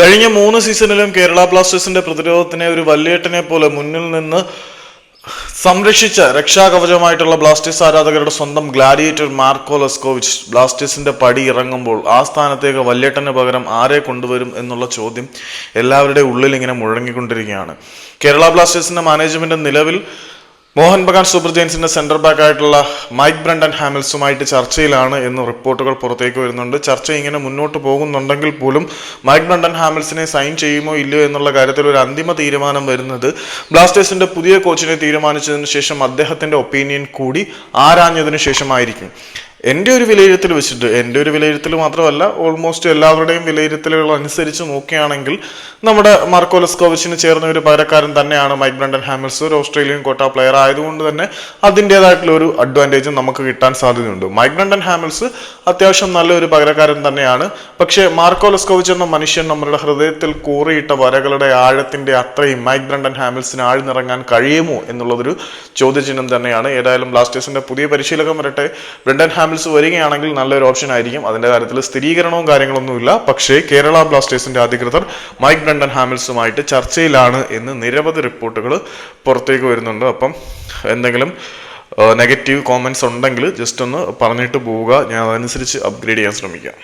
കഴിഞ്ഞ മൂന്ന് സീസണിലും കേരള ബ്ലാസ്റ്റേഴ്സിന്റെ പ്രതിരോധത്തിനെ ഒരു വല്യേട്ടനെ പോലെ മുന്നിൽ നിന്ന് സംരക്ഷിച്ച രക്ഷാകവചമായിട്ടുള്ള ബ്ലാസ്റ്റേഴ്സ് ആരാധകരുടെ സ്വന്തം ഗ്ലാഡിയേറ്റർ മാർക്കോ ലസ്കോവിച്ച് ബ്ലാസ്റ്റേഴ്സിന്റെ പടി ഇറങ്ങുമ്പോൾ ആ സ്ഥാനത്തേക്ക് വല്യേട്ടന് പകരം ആരെ കൊണ്ടുവരും എന്നുള്ള ചോദ്യം എല്ലാവരുടെ ഉള്ളിൽ ഇങ്ങനെ മുഴങ്ങിക്കൊണ്ടിരിക്കുകയാണ്. കേരള ബ്ലാസ്റ്റേഴ്സിന്റെ മാനേജ്മെന്റ് നിലവിൽ മോഹൻ ബഗാൻ സൂപ്പർ ജെയിൻസിന്റെ സെന്റർ ബാക്ക് ആയിട്ടുള്ള മൈക്ക് ബ്രണ്ടൻ ഹാമിൽസുമായിട്ട് ചർച്ചയിലാണ് എന്ന് റിപ്പോർട്ടുകൾ പുറത്തേക്ക് വരുന്നുണ്ട്. ചർച്ച ഇങ്ങനെ മുന്നോട്ട് പോകുന്നുണ്ടെങ്കിൽ പോലും മൈക്ക് ബ്രണ്ടൻ ഹാമിൽസിനെ സൈൻ ചെയ്യുമോ ഇല്ലയോ എന്നുള്ള കാര്യത്തിൽ ഒരു അന്തിമ തീരുമാനം വരുന്നത് ബ്ലാസ്റ്റേഴ്സിന്റെ പുതിയ കോച്ചിനെ തീരുമാനിച്ചതിന് ശേഷം അദ്ദേഹത്തിന്റെ ഒപ്പീനിയൻ കൂടി ആരാഞ്ഞതിനു ശേഷമായിരിക്കും. എന്റെ ഒരു വിലയിരുത്തൽ വെച്ചിട്ട് എന്റെ ഒരു വിലയിരുത്തൽ മാത്രമല്ല ഓൾമോസ്റ്റ് എല്ലാവരുടെയും വിലയിരുത്തലുകൾ അനുസരിച്ച് നോക്കുകയാണെങ്കിൽ നമ്മുടെ മാർക്കോ ലെസ്കോവിച്ചിന് ചേർന്ന ഒരു പകരക്കാരൻ തന്നെയാണ് മൈക്ക് ബ്രണ്ടൻ ഹാമിൽസ് ഒരു ഓസ്ട്രേലിയൻ കോട്ട പ്ലെയർ ആയതുകൊണ്ട് തന്നെ അതിന്റെതായിട്ടുള്ള ഒരു അഡ്വാന്റേജ് നമുക്ക് കിട്ടാൻ സാധ്യതയുണ്ട്. മൈക്ക് ബ്രണ്ടൻ ഹാമിൽസ് അത്യാവശ്യം നല്ലൊരു പകരക്കാരൻ തന്നെയാണ്. പക്ഷേ മാർക്കോ ലെസ്കോവിച്ച് എന്ന മനുഷ്യൻ നമ്മുടെ ഹൃദയത്തിൽ കൂറിയിട്ട വരകളുടെ ആഴത്തിന്റെ അത്രയും മൈക്ക് ബ്രണ്ടൻ ഹാമിൽസിന് ആഴ്ന്നിറങ്ങാൻ കഴിയുമോ എന്നുള്ളതൊരു ചോദ്യചിഹ്നം തന്നെയാണ്. ഏതായാലും ബ്ലാസ്റ്റേഴ്സിന്റെ പുതിയ പരിശീലകം വരട്ടെ. ബ്രണ്ടൻ ഹാമിൽസ് വരികയാണെങ്കിൽ നല്ലൊരു ഓപ്ഷൻ ആയിരിക്കും. അതിന്റെ കാര്യത്തിൽ സ്ഥിരീകരണവും കാര്യങ്ങളൊന്നുമില്ല. പക്ഷേ കേരള ബ്ലാസ്റ്റേഴ്സിന്റെ അധികൃതർ മൈക്ക് ബ്രണ്ടൻ ഹാമിൽസുമായിട്ട് ചർച്ചയിലാണ് എന്ന് നിരവധി റിപ്പോർട്ടുകൾ പുറത്തേക്ക് വരുന്നുണ്ട്. അപ്പം എന്തെങ്കിലും നെഗറ്റീവ് കോമെന്റ്സ് ഉണ്ടെങ്കിൽ ജസ്റ്റ് ഒന്ന് പറഞ്ഞിട്ട് പോവുക. ഞാൻ അതനുസരിച്ച് അപ്ഗ്രേഡ് ചെയ്യാൻ ശ്രമിക്കാം.